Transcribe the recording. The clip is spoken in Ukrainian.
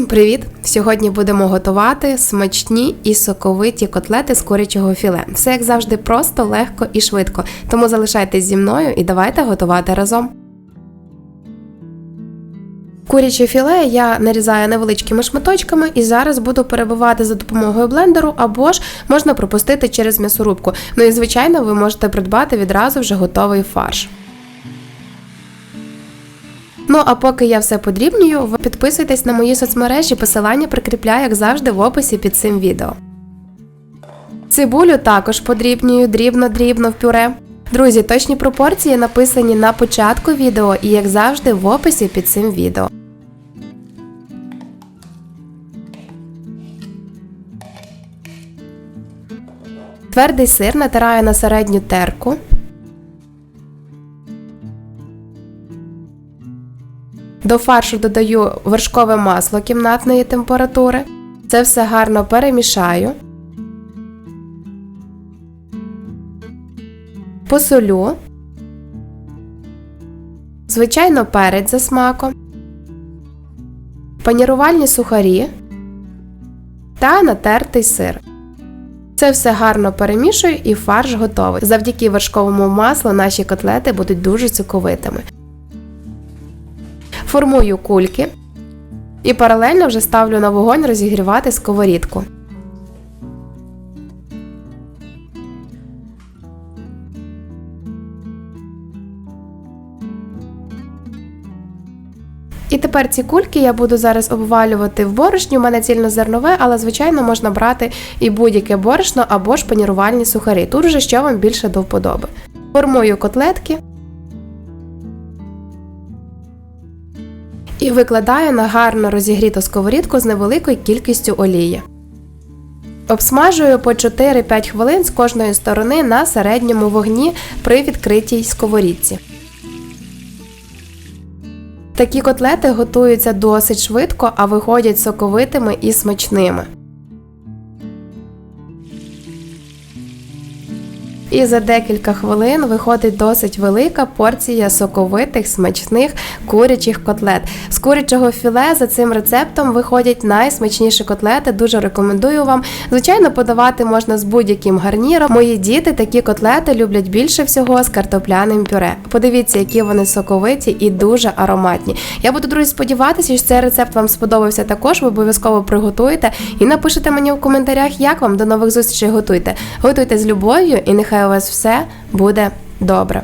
Привіт! Сьогодні будемо готувати смачні і соковиті котлети з курячого філе. Все як завжди просто, легко і швидко. Тому залишайтесь зі мною і давайте готувати разом. Куряче філе я нарізаю невеличкими шматочками і зараз буду перебивати за допомогою блендеру або ж можна пропустити через м'ясорубку. Ну і звичайно, ви можете придбати відразу вже готовий фарш. Ну а поки я все подрібнюю, ви підписуйтесь на мої соцмережі, посилання прикріпляю, як завжди, в описі під цим відео. Цибулю також подрібнюю дрібно-дрібно в пюре. Друзі, точні пропорції написані на початку відео і, як завжди, в описі під цим відео. Твердий сир натираю на середню терку. До фаршу додаю вершкове масло кімнатної температури. Це все гарно перемішаю. Посолю. Звичайно, перець за смаком. Панірувальні сухарі та натертий сир. Це все гарно перемішую і фарш готовий. Завдяки вершковому маслу наші котлети будуть дуже соковитими. Формую кульки і паралельно вже ставлю на вогонь розігрівати сковорідку. І тепер ці кульки я буду зараз обвалювати в борошні. У мене цільнозернове, але звичайно можна брати і будь-яке борошно або ж панірувальні сухарі. Тут вже що вам більше до вподоби. Формую котлетки. І викладаю на гарно розігріту сковорідку з невеликою кількістю олії. Обсмажую по 4-5 хвилин з кожної сторони на середньому вогні при відкритій сковорідці. Такі котлети готуються досить швидко, а виходять соковитими і смачними. І за декілька хвилин виходить досить велика порція соковитих смачних курячих котлет. З курячого філе за цим рецептом виходять найсмачніші котлети. Дуже рекомендую вам. Звичайно, подавати можна з будь-яким гарніром. Мої діти такі котлети люблять більше всього з картопляним пюре. Подивіться, які вони соковиті і дуже ароматні. Я буду друзі сподіватися, що цей рецепт вам сподобався також. Ви обов'язково приготуєте і напишете мені в коментарях, як вам до нових зустрічей готуйте. Готуйте з любов'ю і нехай у вас все буде добре.